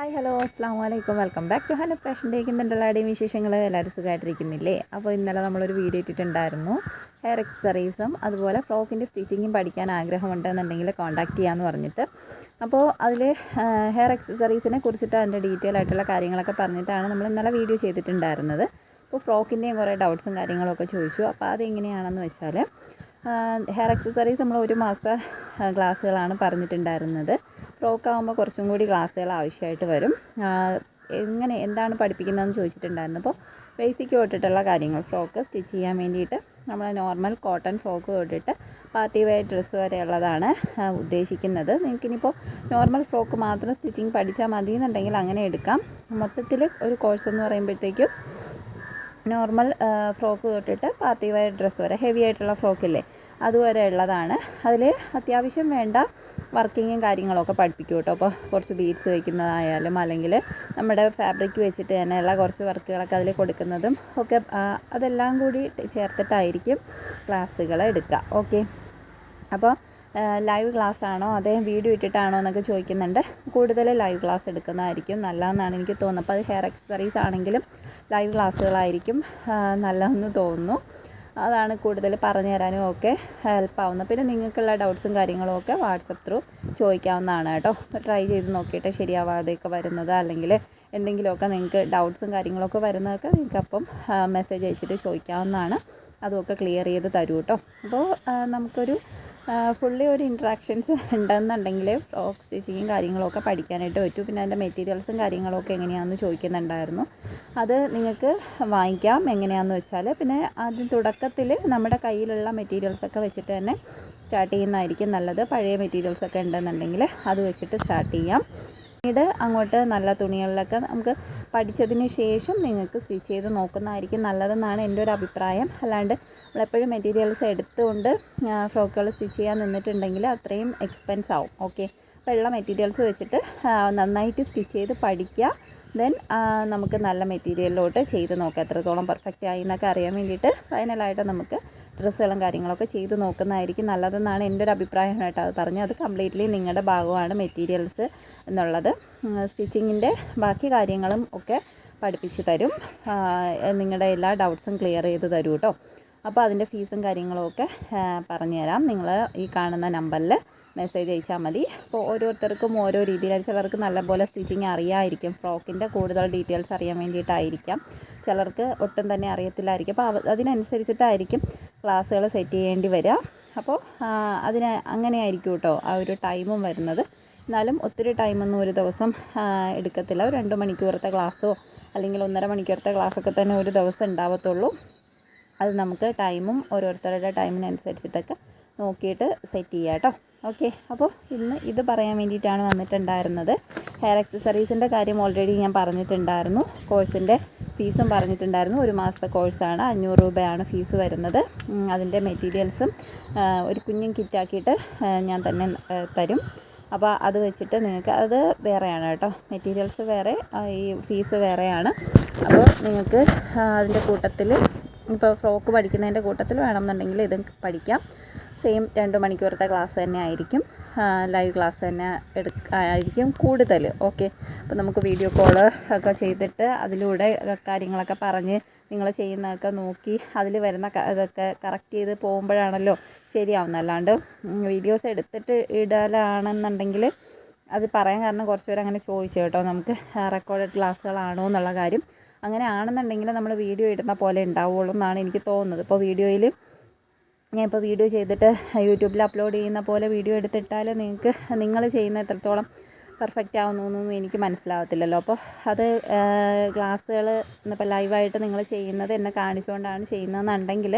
Hi hello അസ്സാം വലൈക്കും welcome back to hello fashion take എല്ലാവരുടെയും വിശേഷങ്ങൾ എല്ലാവരും സുഖമായിട്ടിരിക്കുന്നില്ലേ? അപ്പോൾ ഇന്നലെ നമ്മളൊരു വീഡിയോ ഇട്ടിട്ടുണ്ടായിരുന്നു. ഹെയർ എക്സസറീസും അതുപോലെ ഫ്രോക്കിന്റെ സ്റ്റിച്ചിങ്ങും പഠിക്കാൻ ആഗ്രഹമുണ്ടെന്നുണ്ടെങ്കിൽ കോൺടാക്ട് ചെയ്യാമെന്ന് പറഞ്ഞിട്ട്. അപ്പോൾ അതിൽ ഹെയർ എക്സസറീസിനെ കുറിച്ചിട്ട് അതിന്റെ ഡീറ്റെയിൽ ആയിട്ടുള്ള കാര്യങ്ങളൊക്കെ പറഞ്ഞിട്ടാണ് നമ്മൾ ഇന്നലെ വീഡിയോ ചെയ്തിട്ടുണ്ടായിരുന്നത്. അപ്പോൾ ഫ്രോക്കിന്റെയും കുറേ ഡൗട്ട്സും കാര്യങ്ങളൊക്കെ ചോദിച്ചു. അപ്പോൾ അതെങ്ങനെയാണെന്ന് വെച്ചാൽ ഹെയർ എക്സസറീസ് നമ്മൾ ഒരു മാസത്തെ ക്ലാസ്സുകളാണ് പറഞ്ഞിട്ടുണ്ടായിരുന്നത്. ഫ്രോക്ക് ആകുമ്പോൾ കുറച്ചും കൂടി ക്ലാസ്സുകൾ ആവശ്യമായിട്ട് വരും. എങ്ങനെ എന്താണ് പഠിപ്പിക്കുന്നതെന്ന് ചോദിച്ചിട്ടുണ്ടായിരുന്നു. അപ്പോൾ ബേസിക് തൊട്ടിട്ടുള്ള കാര്യങ്ങൾ. ഫ്രോക്ക് സ്റ്റിച്ച് ചെയ്യാൻ വേണ്ടിയിട്ട് നമ്മൾ നോർമൽ കോട്ടൺ ഫ്രോക്ക് തൊട്ടിട്ട് പാർട്ടി വെയർ ഡ്രസ്സ് വരെയുള്ളതാണ് ഉദ്ദേശിക്കുന്നത്. നിങ്ങൾക്കിനിപ്പോൾ നോർമൽ ഫ്രോക്ക് മാത്രം സ്റ്റിച്ചിങ് പഠിച്ചാൽ മതി എന്നുണ്ടെങ്കിൽ അങ്ങനെ എടുക്കാം. മൊത്തത്തിൽ ഒരു കോഴ്സ് എന്ന് പറയുമ്പോഴത്തേക്കും നോർമൽ ഫ്രോക്ക് തൊട്ടിട്ട് പാർട്ടി വെയർ ഡ്രസ്സ് വരെ ഹെവി ആയിട്ടുള്ള ഫ്രോക്കില്ലേ അതുവരെ ഉള്ളതാണ്. അതിൽ അത്യാവശ്യം വേണ്ട വർക്കിങ്ങും കാര്യങ്ങളൊക്കെ പഠിപ്പിക്കും കേട്ടോ. അപ്പോൾ കുറച്ച് ബീഡ്സ് വയ്ക്കുന്നതായാലും അല്ലെങ്കിൽ നമ്മുടെ ഫാബ്രിക് വെച്ചിട്ട് തന്നെയുള്ള കുറച്ച് വർക്കുകളൊക്കെ അതിൽ കൊടുക്കുന്നതും ഒക്കെ അതെല്ലാം കൂടി ചേർത്തിട്ടായിരിക്കും ക്ലാസ്സുകൾ എടുക്കുക. ഓക്കെ? അപ്പോൾ ലൈവ് ക്ലാസ് ആണോ? അതേ വീഡിയോ ഇട്ടിട്ടാണോ എന്നൊക്കെ ചോദിക്കുന്നുണ്ട്. കൂടുതൽ ലൈവ് ക്ലാസ് എടുക്കുന്നതായിരിക്കും നല്ലതെന്നാണ് എനിക്ക് തോന്നുന്നത്. അപ്പോൾ അത് ഹെയർ എക്സസറീസ് ആണെങ്കിലും ലൈവ് ക്ലാസ്സുകളായിരിക്കും നല്ലതെന്ന് തോന്നുന്നു. അതാണ് കൂടുതൽ പറഞ്ഞു തരാനും ഒക്കെ ഹെൽപ്പാവുന്നത് പിന്നെ നിങ്ങൾക്കുള്ള ഡൗട്ട്സും കാര്യങ്ങളും ഒക്കെ വാട്സപ്പ് ത്രൂ ചോദിക്കാവുന്നതാണ് കേട്ടോ. ട്രൈ ചെയ്ത് നോക്കിയിട്ട് ശരിയാവാതെയൊക്കെ വരുന്നത് അല്ലെങ്കിൽ എന്തെങ്കിലുമൊക്കെ നിങ്ങൾക്ക് ഡൗട്ട്സും കാര്യങ്ങളൊക്കെ വരുന്നതൊക്കെ നിങ്ങൾക്ക് അപ്പം മെസ്സേജ് അയച്ചിട്ട് ചോദിക്കാവുന്നതാണ്. അതുമൊക്കെ ക്ലിയർ ചെയ്ത് തരൂ കേട്ടോ. അപ്പോൾ നമുക്കൊരു ഫുള്ളി ഒരു ഇൻട്രാക്ഷൻസ് ഉണ്ടെന്നുണ്ടെങ്കിൽ ഫ്രോക്ക് സ്റ്റിച്ചിങ്ങും കാര്യങ്ങളൊക്കെ പഠിക്കാനായിട്ട് പറ്റും. പിന്നെ അതിന്റെ മെറ്റീരിയൽസും കാര്യങ്ങളൊക്കെ എങ്ങനെയാണെന്ന് ചോദിക്കുന്നുണ്ടായിരുന്നു. അത് നിങ്ങൾക്ക് വാങ്ങിക്കാം. എങ്ങനെയാണെന്ന് വെച്ചാൽ പിന്നെ ആദ്യം തുടക്കത്തിൽ നമ്മുടെ കയ്യിലുള്ള മെറ്റീരിയൽസൊക്കെ വെച്ചിട്ട് തന്നെ സ്റ്റാർട്ട് ചെയ്യുന്നതായിരിക്കും നല്ലത്. പഴയ മെറ്റീരിയൽസൊക്കെ ഉണ്ടെന്നുണ്ടെങ്കിൽ അത് വെച്ചിട്ട് സ്റ്റാർട്ട് ചെയ്യാം. പിന്നീട് അങ്ങോട്ട് നല്ല തുണികളിലൊക്കെ നമുക്ക് പഠിച്ചതിന് ശേഷം നിങ്ങൾക്ക് സ്റ്റിച്ച് ചെയ്ത് നോക്കുന്നതായിരിക്കും നല്ലതെന്നാണ് എന്റെ ഒരു അഭിപ്രായം. അല്ലാണ്ട് നമ്മളെപ്പോഴും മെറ്റീരിയൽസ് എടുത്തുകൊണ്ട് ഫ്രോക്കുകൾ സ്റ്റിച്ച് ചെയ്യാൻ നിന്നിട്ടുണ്ടെങ്കിൽ അത്രയും എക്സ്പെൻസ് ആവും. ഓക്കെ അപ്പോൾ ഉള്ള മെറ്റീരിയൽസ് വെച്ചിട്ട് നന്നായിട്ട് സ്റ്റിച്ച് ചെയ്ത് പഠിക്കുക. ദെൻ നമുക്ക് നല്ല മെറ്റീരിയലിലോട്ട് ചെയ്ത് നോക്കാം. എത്രത്തോളം പെർഫെക്റ്റ് ആയി എന്നൊക്കെ അറിയാൻ വേണ്ടിയിട്ട് ഫൈനലായിട്ട് നമുക്ക് ഡ്രസ്സുകളും കാര്യങ്ങളൊക്കെ ചെയ്ത് നോക്കുന്നതായിരിക്കും നല്ലതെന്നാണ് എന്റെ ഒരു അഭിപ്രായം കേട്ടോ. അത് പറഞ്ഞു അത് കംപ്ലീറ്റ്ലി നിങ്ങളുടെ ഭാഗമാണ് മെറ്റീരിയൽസ് എന്നുള്ളത്. സ്റ്റിച്ചിങ്ങിന്റെ ബാക്കി കാര്യങ്ങളും ഒക്കെ പഠിപ്പിച്ച് തരും. നിങ്ങളുടെ എല്ലാ ഡൗട്ട്സും ക്ലിയർ ചെയ്ത് തരും കേട്ടോ. അപ്പോൾ അതിന്റെ ഫീസും കാര്യങ്ങളും ഒക്കെ പറഞ്ഞുതരാം നിങ്ങൾ ഈ കാണുന്ന നമ്പറിൽ മെസ്സേജ് അയച്ചാൽ മതി. അപ്പോൾ ഓരോരുത്തർക്കും ഓരോ രീതിയിൽ ചിലർക്ക് നല്ലപോലെ സ്റ്റിച്ചിങ് അറിയാമായിരിക്കും ഫ്രോക്കിന്റെ കൂടുതൽ ഡീറ്റെയിൽസ് അറിയാൻ വേണ്ടിയിട്ടായിരിക്കാം. ചിലർക്ക് ഒട്ടും തന്നെ അറിയത്തില്ലായിരിക്കും. അപ്പോൾ അതിനനുസരിച്ചിട്ടായിരിക്കും ക്ലാസ്സുകൾ സെറ്റ് ചെയ്യേണ്ടി വരിക അപ്പോൾ അതിന് അങ്ങനെയായിരിക്കും കേട്ടോ ആ ഒരു ടൈമും വരുന്നത്. എന്നാലും ഒത്തിരി ടൈമൊന്നും ഒരു ദിവസം എടുക്കത്തില്ല. ഒരു രണ്ട് മണിക്കൂറത്തെ ക്ലാസ്സോ അല്ലെങ്കിൽ ഒന്നര മണിക്കൂറത്തെ ക്ലാസ്സൊക്കെ തന്നെ ഒരു ദിവസം ഉണ്ടാവത്തുള്ളൂ. അത് നമുക്ക് ടൈമും ഓരോരുത്തരുടെ ടൈമിനനുസരിച്ചിട്ടൊക്കെ നോക്കിയിട്ട് സെറ്റ് ചെയ്യാം കേട്ടോ ഓക്കെ. അപ്പോൾ ഇന്ന് ഇത് പറയാൻ വേണ്ടിയിട്ടാണ് വന്നിട്ടുണ്ടായിരുന്നത്. ഹെയർ ആക്സസറീസിന്റെ കാര്യം ഓൾറെഡി ഞാൻ പറഞ്ഞിട്ടുണ്ടായിരുന്നു. കോഴ്സിന്റെ ഫീസും പറഞ്ഞിട്ടുണ്ടായിരുന്നു. ഒരു മാസത്തെ കോഴ്സാണ് അഞ്ഞൂറ് രൂപയാണ് ഫീസ് വരുന്നത്. അതിന്റെ മെറ്റീരിയൽസും ഒരു കുഞ്ഞും കിറ്റാക്കിയിട്ട് ഞാൻ തന്നെ തരും. അപ്പോൾ അത് വെച്ചിട്ട് നിങ്ങൾക്ക് അത് വേറെയാണ് കേട്ടോ. മെറ്റീരിയൽസ് വേറെ ഈ ഫീസ് വേറെയാണ്. അപ്പോൾ നിങ്ങൾക്ക് അതിന്റെ കൂട്ടത്തിൽ ഇപ്പോൾ ഫ്രോക്ക് പഠിക്കുന്നതിന്റെ കൂട്ടത്തിൽ വേണമെന്നുണ്ടെങ്കിൽ ഇതും പഠിക്കാം. സെയിം രണ്ട് മണിക്കൂറത്തെ ക്ലാസ് തന്നെ ആയിരിക്കും. ലൈവ് ക്ലാസ് തന്നെ എടു ആയിരിക്കും കൂടുതൽ. ഓക്കെ അപ്പോൾ നമുക്ക് വീഡിയോ കോൾ ഒക്കെ ചെയ്തിട്ട് അതിലൂടെ കാര്യങ്ങളൊക്കെ പറഞ്ഞ് നിങ്ങൾ ചെയ്യുന്നതൊക്കെ നോക്കി അതിൽ വരുന്ന ഇതൊക്കെ കറക്റ്റ് ചെയ്ത് പോകുമ്പോഴാണല്ലോ ശരിയാവുന്നത് അല്ലാണ്ട് വീഡിയോസ് എടുത്തിട്ട് ഇടലാണെന്നുണ്ടെങ്കിൽ അത് പറയാൻ കാരണം കുറച്ച് പേര് അങ്ങനെ ചോദിച്ചു കേട്ടോ. നമുക്ക് റെക്കോർഡഡ് ക്ലാസ്സുകളാണോ എന്നുള്ള കാര്യം. അങ്ങനെ ആണെന്നുണ്ടെങ്കിൽ നമ്മൾ വീഡിയോ ഇടുന്ന പോലെ ഉണ്ടാവുള്ളൂ എന്നാണ് എനിക്ക് തോന്നുന്നത്. ഇപ്പോൾ വീഡിയോയിൽ ഞാൻ ഇപ്പോൾ വീഡിയോ ചെയ്തിട്ട് യൂട്യൂബിൽ അപ്ലോഡ് ചെയ്യുന്ന പോലെ വീഡിയോ എടുത്തിട്ടാൽ നിങ്ങൾക്ക് നിങ്ങൾ ചെയ്യുന്ന എത്രത്തോളം പെർഫെക്റ്റ് ആവുന്നൊന്നും എനിക്ക് മനസ്സിലാവത്തില്ലല്ലോ. അപ്പോൾ അത് ക്ലാസ്സുകൾ ഇന്നിപ്പോൾ ലൈവായിട്ട് നിങ്ങൾ ചെയ്യുന്നത് എന്നെ കാണിച്ചുകൊണ്ടാണ് ചെയ്യുന്നതെന്നുണ്ടെങ്കിൽ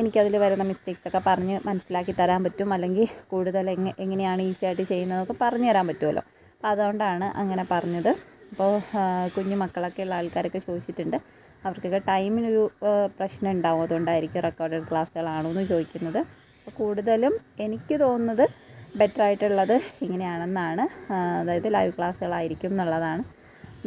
എനിക്കതിൽ വരുന്ന മിസ്റ്റേക്സ് ഒക്കെ പറഞ്ഞ് മനസ്സിലാക്കി തരാൻ പറ്റും. അല്ലെങ്കിൽ കൂടുതൽ എങ്ങനെ എങ്ങനെയാണ് ഈസി ആയിട്ട് ചെയ്യുന്നതൊക്കെ പറഞ്ഞു തരാൻ പറ്റുമല്ലോ. അപ്പോൾ അതുകൊണ്ടാണ് അങ്ങനെ പറഞ്ഞത്. അപ്പോൾ കുഞ്ഞു മക്കളൊക്കെ ഉള്ള ആൾക്കാരൊക്കെ ചോദിച്ചിട്ടുണ്ട്. അവർക്കൊക്കെ ടൈമിനൊരു പ്രശ്നം ഉണ്ടാവും അതുകൊണ്ടായിരിക്കും റെക്കോർഡഡ് ക്ലാസ്സുകളാണോ എന്ന് ചോദിക്കുന്നത്. അപ്പോൾ കൂടുതലും എനിക്ക് തോന്നുന്നത് ബെറ്റർ ആയിട്ടുള്ളത് ഇങ്ങനെയാണെന്നാണ്. അതായത് ലൈവ് ക്ലാസ്സുകളായിരിക്കും എന്നുള്ളതാണ്.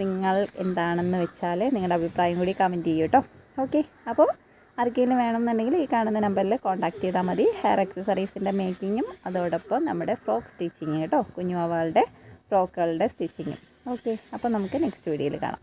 നിങ്ങൾ എന്താണെന്ന് വെച്ചാൽ നിങ്ങളുടെ അഭിപ്രായം കൂടി കമന്റ് ചെയ്യൂ കേട്ടോ ഓക്കെ അപ്പോൾ ആർക്കെങ്കിലും വേണമെന്നുണ്ടെങ്കിൽ ഈ കാണുന്ന നമ്പറിൽ കോൺടാക്ട് ചെയ്താൽ മതി. ഹെയർ അക്സസറീസിന്റെ മേക്കിങ്ങും അതോടൊപ്പം നമ്മുടെ ഫ്രോക്ക് സ്റ്റിച്ചിങ് കേട്ടോ കുഞ്ഞുവാവാളുടെ ഫ്രോക്കുകളുടെ സ്റ്റിച്ചിങ്ങും ഓക്കെ അപ്പോൾ നമുക്ക് നെക്സ്റ്റ് വീഡിയോയിൽ കാണാം.